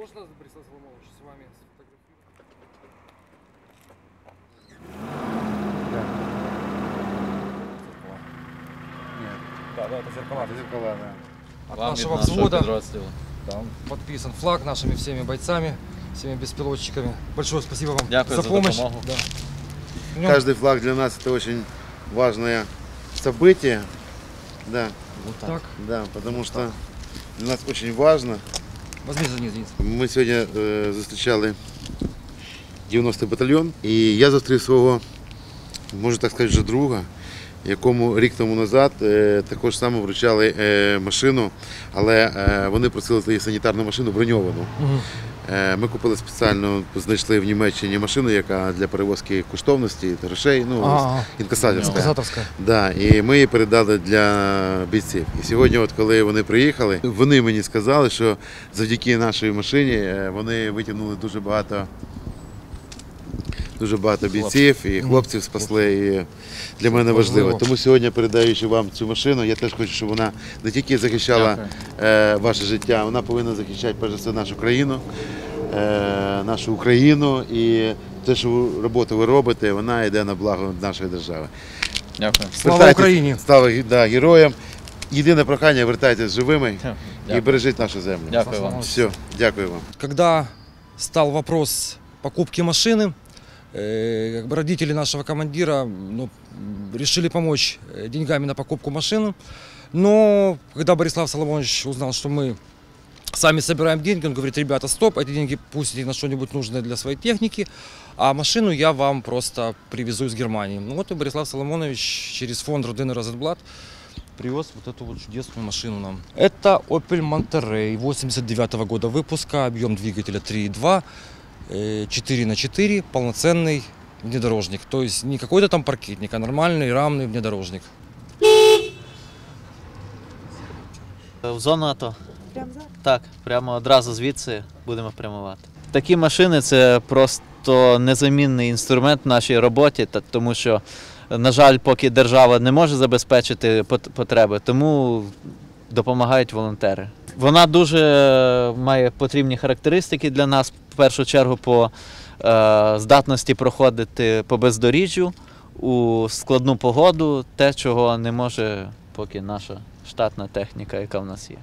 Можно, Борислав Соломонович, с вами сфотографировать? Да, да, это зеркала. Зеркала, да. От Вам нашего від нашого взвода підрозділу. там подписан флаг нашими всеми бойцами, всеми беспилотчиками. Большое спасибо вам Дякую за за помощь. допомогу. Да. Днем Каждый флаг для нас это очень важное событие. Да, Так, да, потому что для нас очень важно. возьми за низ, Денис. Ми сьогодні е, зустрічали 90-й батальйон, і я зустрів свого, можу так сказати, вже друга, якому рік тому назад е, також само вручали е, машину, але е, вони просили санітарну машину броньовану. Е, Ми купили спеціально, знайшли в Німеччині машину, яка для перевозки коштовності, грошей, ну, інкасаторська. Да, і ми її передали для бійців. І сьогодні, от коли вони приїхали, вони мені сказали, що завдяки нашій машині е, вони витягнули дуже багато. Дуже багато бійців і хлопців спасли. І для мене важливо. Важливо. Тому сьогодні, передаючи вам цю машину, я теж хочу, щоб вона не тільки захищала е, ваше життя, вона повинна захищати перш за все нашу країну, е, нашу Україну. І те, що роботу ви робите, вона йде на благо нашої держави. Дякую. Слава Україні! Слава да, героям. Єдине прохання, вертайтесь живими і бережіть нашу землю. Дякую вам. Все, дякую вам. Когда стал вопрос покупки машины, как бы родители нашего командира ну, решили помочь э, деньгами на покупку машины. Но когда Борислав Соломонович узнал, что мы сами собираем деньги, он говорит, ребята, стоп, эти деньги пустите на что-нибудь нужное для своей техники, а машину я вам просто привезу из Германии. Ну вот и Борислав Соломонович через фонд Родины Розенблат привез вот эту вот чудесную машину нам. Это Opel Monterey 89 года выпуска, объем двигателя 3.2, э, 4 на 4, полноценный внедорожник. То есть не какой-то там паркетник, а нормальный рамный внедорожник. В зону АТО. Прям зараз? Так, прямо одразу звідси будемо прямувати. Такі машини це просто незамінний інструмент в нашій роботі, та- тому що, на жаль, поки держава не може забезпечити пот- потреби, тому допомагають волонтери. Вона дуже має потрібні характеристики для нас, в першу чергу, по е, здатності проходити по бездоріжжю у складну погоду, те, чого не може поки наша штатна техніка, яка в нас є.